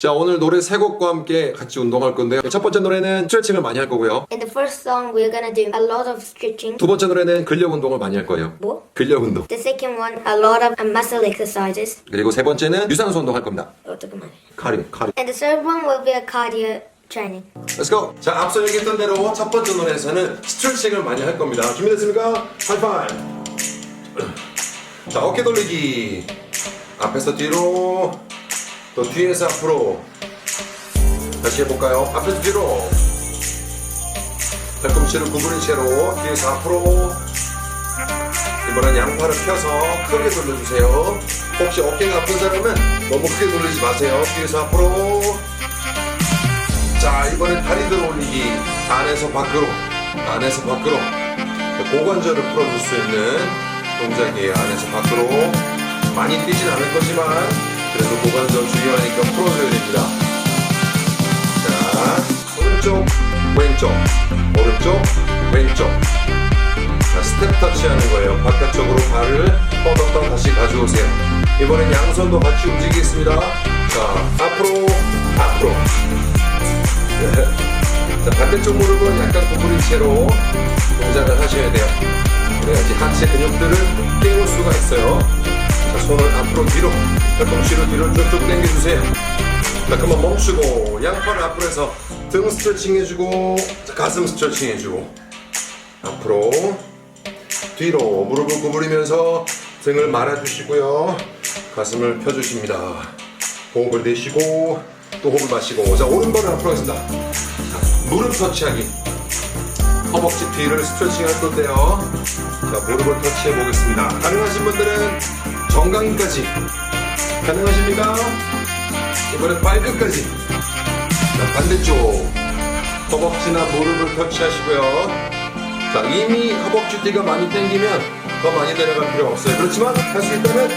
자 오늘 노래 세 곡과 함께 같이 운동할 건데요 첫 번째 노래는 스트레칭을 많이 할 거고요 In the first song, we're gonna do a lot of stretching. 두 번째 노래는 근력 운동을 많이 할 거예요 뭐? 근력 운동 The second one, a lot of uh, muscle exercises. 그리고 세 번째는 유산소 운동 할 겁니다 어, 잠깐만. 카리 카리 And the third one will be a cardio training. Let's go 자 앞서 얘기했던 대로 첫 번째 노래에서는 스트레칭을 많이 할 겁니다 준비됐습니까? 하이파이브 자 어깨 돌리기 앞에서 뒤로 또 뒤에서 앞으로 다시 해볼까요? 앞에서 뒤로. 팔꿈치를 구부린 채로 뒤에서 앞으로. 이번엔 양팔을 펴서 크게 돌려주세요. 혹시 어깨가 아픈 사람은 너무 크게 돌리지 마세요. 뒤에서 앞으로. 자 이번엔 다리 들어 올리기. 안에서 밖으로 안에서 밖으로. 고관절을 풀어줄 수 있는 동작이에요. 안에서 밖으로. 많이 뛰진 않을 거지만 그래도 고관절 중요하니까 풀어줘야 됩니다. 자 오른쪽 왼쪽 오른쪽 왼쪽. 자 스텝 터치 하는 거예요. 바깥쪽으로 발을 뻗었다 다시 가져오세요. 이번엔 양손도 같이 움직이겠습니다. 자 앞으로 앞으로. 자, 반대쪽 무릎은 약간 구부린 채로 동작을 하셔야 돼요. 그래야지 하체 근육들을 깨울 수가 있어요. 자, 손을 앞으로 뒤로, 팔꿈치로 뒤로 쭉쭉 당겨주세요. 자, 그만 멈추고, 양팔을 앞으로 해서 등 스트레칭 해주고, 자, 가슴 스트레칭 해주고, 앞으로, 뒤로 무릎을 구부리면서 등을 말아주시고요. 가슴을 펴주십니다. 호흡을 내쉬고, 또 호흡을 마시고, 자, 오른발을 앞으로 하겠습니다. 무릎 터치하기 허벅지 뒤를 스트레칭 할 건데요 자 무릎을 터치해 보겠습니다 가능하신 분들은 정강이까지 가능하십니까? 이번엔 발끝까지. 자 반대쪽 허벅지나 무릎을 터치하시고요. 자 이미 허벅지 뒤가 많이 당기면 더 많이 내려갈 필요 없어요. 그렇지만 할 수 있다면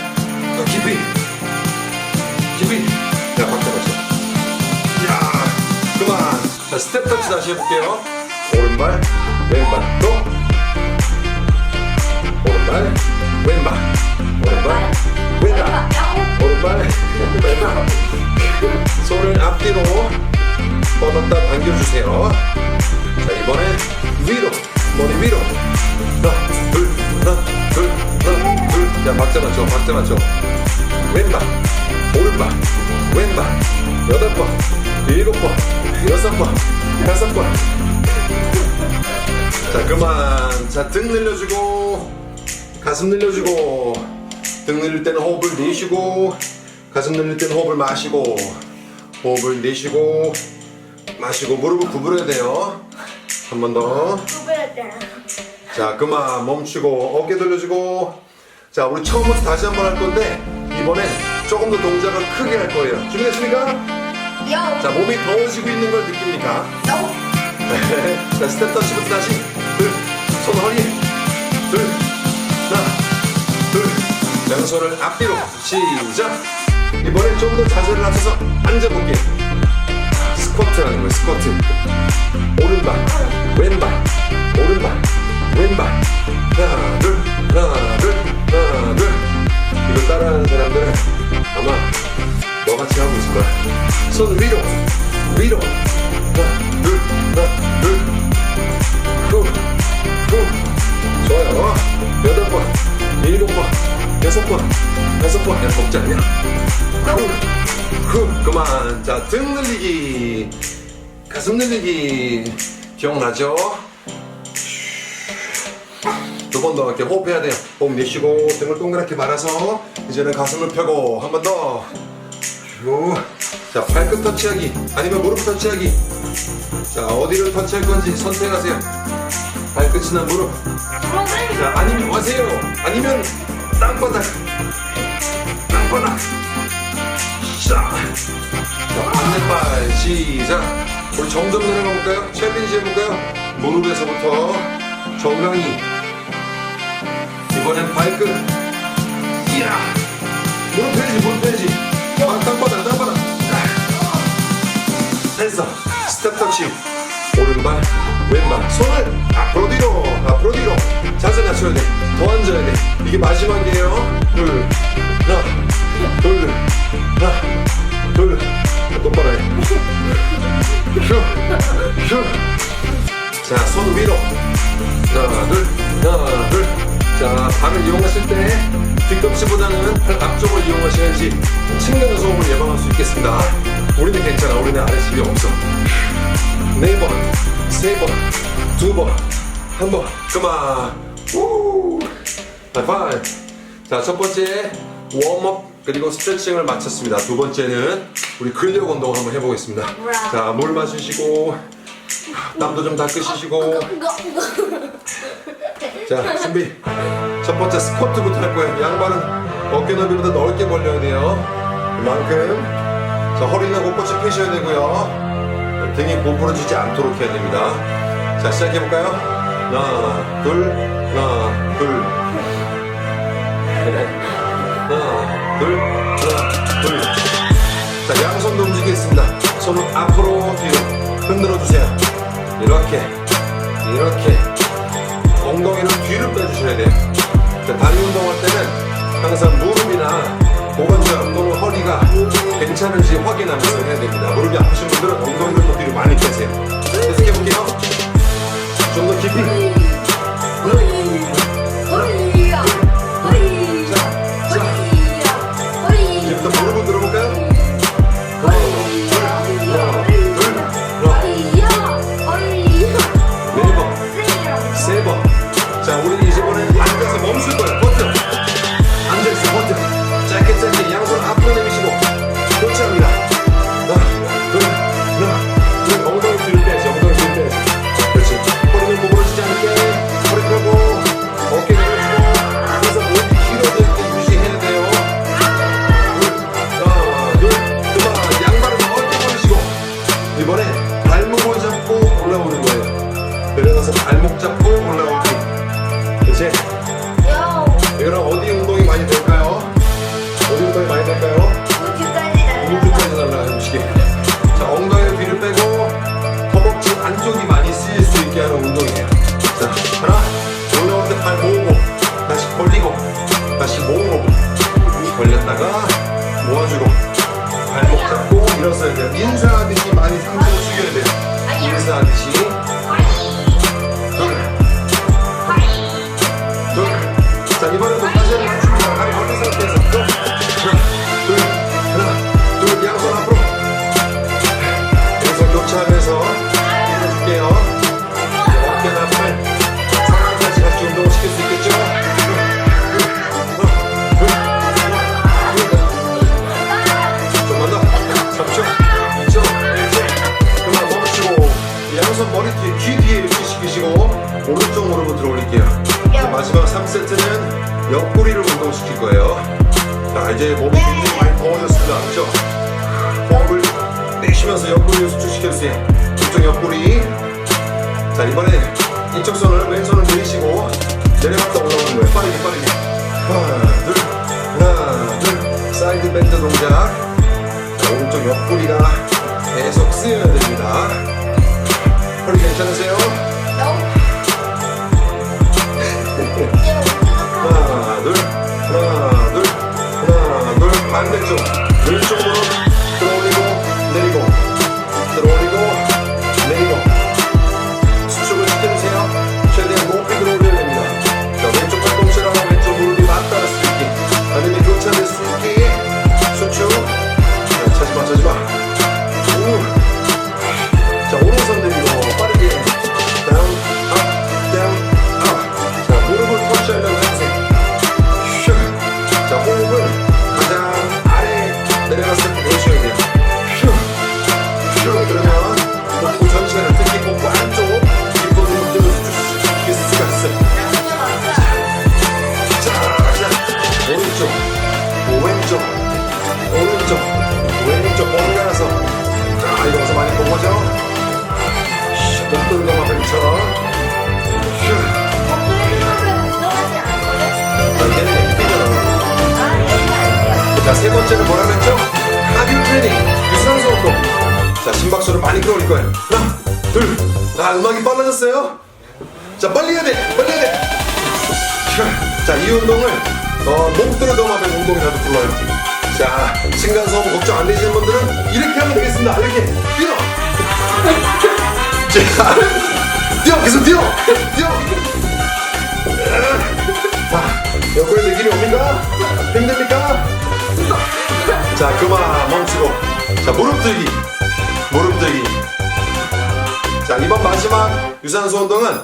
더 깊이 깊이. 자 박자 맞춰 야 그만. 자 스텝 터치 다시 해볼게요. 오른발 왼발. 또. 오른발 왼발 오른발 왼발 오른발 왼발 손을 앞뒤로 뻗었다 당겨주세요 자 이번엔 위로 머리 위로 하나 둘 하나 둘 하나 둘자 박자 맞춰 박자 맞춰 왼발 오른발 왼발 여덟 번 일곱 번 여섯 번 다섯 번자 그만. 자 등 늘려주고 가슴 늘려주고 등 늘릴 때는 호흡을 내쉬고 가슴 늘릴 때는 호흡을 마시고 호흡을 내쉬고 마시고 무릎을 구부려야 돼요. 한 번 더. 자 그만 멈추고 어깨 돌려주고. 자 우리 처음부터 다시 한 번 할 건데 이번엔 조금 더 동작을 크게 할 거예요. 준비됐습니까? 자 몸이 더워지고 있는 걸 느낍니까? 네. 자 스텝 터치부터 다시. 둘손 허리. 둘 양손을 앞뒤로. 시작. 이번엔 좀 더 자세를 낮춰서 앉아볼게. 스쿼트 하는 거예요 스쿼트. 오른발 왼발 오른발 왼발. 하나 둘 하나 둘 하나 둘. 이거 따라하는 사람들은 아마 너같이 하고 있을 거야. 손 위로 위로 여섯 번 다섯 번 야, 적지 않냐 후후 그만 자 등 늘리기 가슴 늘리기 기억나죠? 두 번 더 이렇게 호흡해야 돼요. 호흡 내쉬고 등을 동그랗게 말아서 이제는 가슴을 펴고 한 번 더. 쭉. 자 발끝 터치하기 아니면 무릎 터치하기. 자 어디를 터치할 건지 선택하세요. 발끝이나 무릎. 자 아니면 와세요. 아니면 땅바닥. 땅바닥. 반대발 시작. 우리 점점 내려가 볼까요? 챌린지 해볼까요? 무릎에서부터 정강이. 이번엔 발끝. 이야. 무릎 펴야지 무릎 펴야지. 아, 땅바닥 땅바닥. 됐어 스텝 터치. 오른발 왼발. 손을 앞으로 뒤로 앞으로 뒤로. 자세 낮춰야 돼 더 앉아야 돼. 이게 마지막이에요. 둘, 하나, 둘, 하나, 둘. 똑바로 해. 슉, 슉. 자, 손 위로. 하나, 둘, 하나, 둘. 자, 발을 이용하실 때 뒤꿈치보다는 팔 앞쪽을 이용하셔야지 측면 소음을 예방할 수 있겠습니다. 우리는 괜찮아. 우리는 아랫집이 없어. 네 번, 세 번, 두 번, 한 번. 그만. 우! 하이파이브. 자, 첫 번째 웜업 그리고 스트레칭을 마쳤습니다. 두 번째는 우리 근력 운동 한번 해보겠습니다. 자, 물 마시시고 땀도 좀 닦으시고 자, 준비. 첫 번째 스쿼트부터 할 거예요. 양발은 어깨 넓이보다 넓게 벌려야 돼요. 그만큼. 자, 허리는 곧뻗이 펴셔야 되고요. 등이 고부러지지 않도록 해야 됩니다. 자, 시작해볼까요? 하나, 둘, 하나, 둘. 하나, 둘, 하나, 둘. 자, 양손도 움직이겠습니다. 손은 앞으로, 뒤로 흔들어 주세요. 이렇게, 이렇게. 엉덩이를 뒤로 빼주셔야 돼요. 자, 다리 운동할 때는 항상 무릎이나 고관절 또는 허리가 괜찮은지 확인하면서 해야 됩니다. 무릎이 아프신 분들은 엉덩이를 더 뒤로 많이 빼세요. 사이드 밴드 동작. 자, 오른쪽 옆구리가 계속 쓰여야 됩니다. 허리 괜찮으세요? 하나, 둘, 하나, 둘, 하나, 둘. 반대쪽. 왼쪽으로 들어올리고, 내리고, 자, 세 번째는 뭐라 그랬죠? 카디오 트레이닝, 유산소 운동. 자, 심박수를 많이 끌어올릴 거예요. 하나, 둘. 아, 음악이 빨라졌어요? 자, 빨리 해야 돼, 빨리 해야 돼. 자, 자, 이 운동을 어, 목도로 dom하면 운동이라도 불러요. 자, 층간소음 걱정 안 되시는 분들은 이렇게 하면 되겠습니다. 이렇게 뛰어. 자, 뛰어, 계속 뛰어, 뛰어. 자, 옆구리 느낌이 옵니까? 힘듭니까? 자, 그만 멈추고. 자, 무릎 들기. 무릎 들기. 자, 이번 마지막 유산소 운동은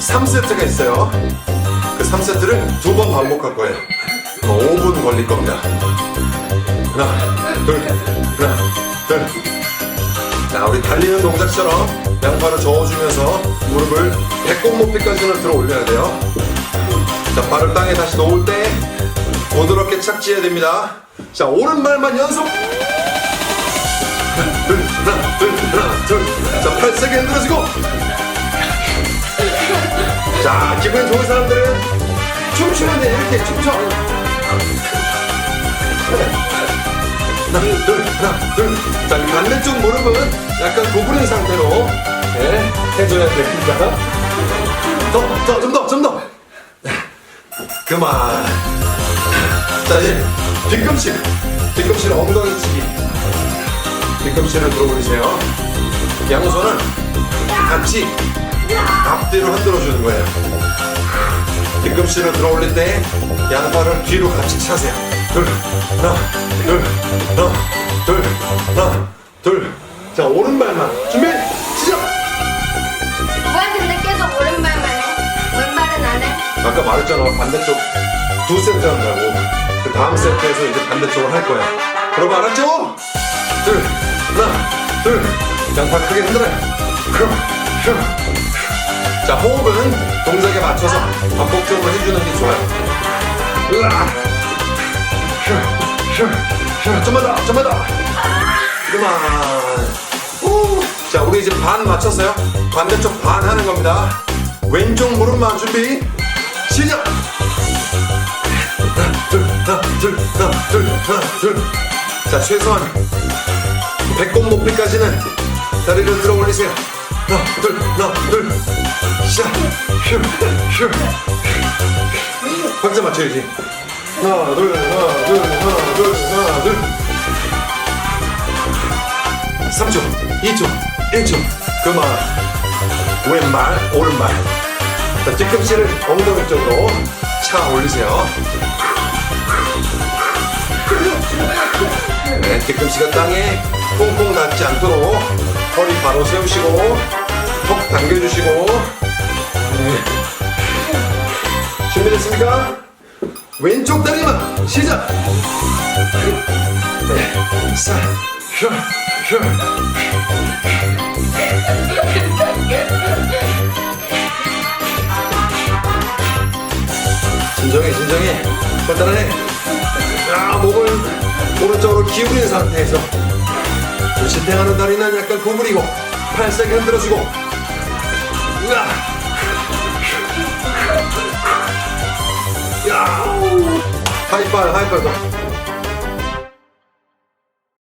3세트가 있어요. 그 3세트를 두 번 반복할 거예요. 5분 걸릴 겁니다. 하나, 둘, 하나, 둘. 자, 우리 달리는 동작처럼 양팔을 저어주면서 무릎을 배꼽 높이까지는 들어 올려야 돼요. 자, 발을 땅에 다시 놓을 때 부드럽게 착지해야 됩니다. 자, 오른발만 연속. 하나, 둘, 하나, 둘. 자, 팔 세게 흔들어주고. 자, 기분 좋은 사람들은 춤추면 돼. 이렇게 춤춰. 하나, 둘, 하나, 둘. 자, 이 반대쪽 무릎은 약간 구부린 상태로 네, 해줘야 됩니다. 더, 더, 좀 더, 좀 더. 그만. 자, 이제 뒤꿈치. 뒤꿈치는 엉덩이 치기. 뒤꿈치를 들어 올리세요. 양손은 같이 앞뒤로 흔들어 주는 거예요. 뒤꿈치를 들어 올릴 때 양팔을 뒤로 같이 차세요. 둘, 하나, 둘, 하나, 둘, 하나, 둘. 자, 오른발만 준비, 시작! 왜 근데 계속 오른발만 해? 왼발은 안 해? 아까 말했잖아 반대쪽 두 세 트 한다고 그 다음 세트에서 이제 반대쪽을 할 거야. 여러분 알았죠? 둘 하나 둘. 양팔 크게 흔들어요 그럼 그럼. 자 호흡은 동작에 맞춰서 반복적으로 해주는 게 좋아요. 으아 슈 슈 슈 좀만 더 좀만 더. 그만. 후. 자 우리 이제 반 맞췄어요. 반대쪽 반 하는 겁니다. 왼쪽 무릎만 준비. 시작 둘 하나 둘 하나 둘 하나 둘 자 최소한 배꼽 높이까지는 다리를 들어 올리세요. 하나 둘 하나 둘. 시작. 슈슈 박자 맞춰야지. 하나 둘 하나 둘 하나 둘 하나 둘. 3초 2초 1초. 그만. 왼발 오른발 자, 뒤꿈치를 엉덩이 쪽으로 차 올리세요 뒤꿈치가 땅에 꽁꽁 닿지 않도록 허리 바로 세우시고 턱 당겨주시고 네. 준비됐습니까? 왼쪽 다리만 시작 네, 사, 휴, 휴. 진정해 진정해 목을 오른쪽으로 기울인 상태에서 실행하는 다리는 약간 구부리고 팔 세게 흔들어주고. 으아. 야! 하이파이 하이파이